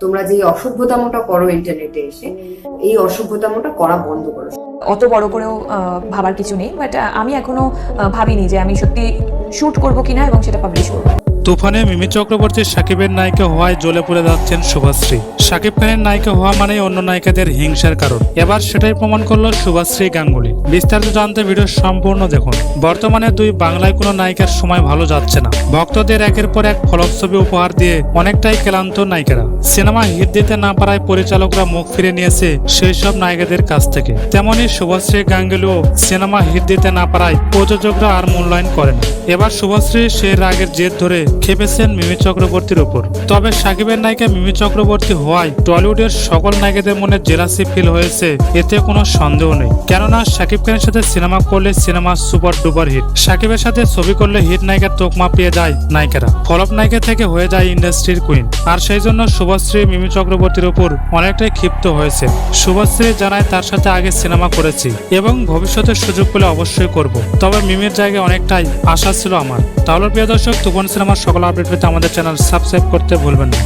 তোমরা যে অসভ্যতামোটা করো ইন্টারনেটে এসে এই অসভ্যতামোটা করা বন্ধ করো। অত বড় করেও আহ, ভাবার কিছু নেই বাট আমি এখনও ভাবিনি যে আমি সত্যি শুট করব কিনা এবং সেটা পাবলিশ করব। তুফানে মিমি চক্রবর্তীর সাকিবের নায়িকা হওয়ায় জ্বলে পড়ে যাচ্ছেন শুভাশ্রী। সাকিব খানের নায়িকা হওয়া মানেই অন্য নায়িকাদের হিংসার কারণ। এবার সেটাই প্রমাণ করল শুভাশ্রী গাঙ্গুলি। বিস্তারিত জানতে ভিডিও সম্পূর্ণ দেখুন। বর্তমানে দুই বাংলায় কোনো নায়িকার সময় ভালো যাচ্ছে না। ভক্তদের একের পর এক ফলক ছবি উপহার দিয়ে অনেকটাই ক্লান্ত নায়িকারা। সিনেমা হিট দিতে না পারায় পরিচালকরা মুখ ফিরে নিয়েছে সেই সব নায়িকাদের কাছ থেকে। তেমনই শুভশ্রী গাঙ্গুলিও সিনেমা হিট দিতে না পারায় প্রযোজকরা আর মূল্যায়ন করেন। এবার শুভশ্রী সেই রাগের জেদ ধরে খেপেছেন মিমি চক্রবর্তীর ওপর। তবে সাকিবের নায়িকা মিমি চক্রবর্তী হওয়ায় টলিউডের সকল নায়িকাদের মনে জেলাসি ফিল হয়েছে, এতে কোনো সন্দেহ নেই। কেননা সাকিব খানের সাথে সিনেমা করলে সিনেমা সুপার ডুপার হিট। সাকিবের সাথে ছবি করলে হিট নায়িকার তোকমা পেয়ে যায় নায়িকারা। ফলপ নায়িকা থেকে হয়ে যায় ইন্ডাস্ট্রির কুইন আর সেই জন্য শুভশ্রী মিমি চক্রবর্তীর ওপর অনেকটাই ক্ষিপ্ত হয়েছে। শুভশ্রী জানায়, তার সাথে আগে সিনেমা করেছি এবং ভবিষ্যতে সুযোগ পেলে অবশ্যই করব। তবে মিমির জায়গায় অনেকটাই আশা ছিল আমার। তাহলে প্রিয় দর্শক তুফান সিনেমার সকল আপডেট পেতে আমাদের চ্যানেল সাবস্ক্রাইব করতে ভুলবেন না।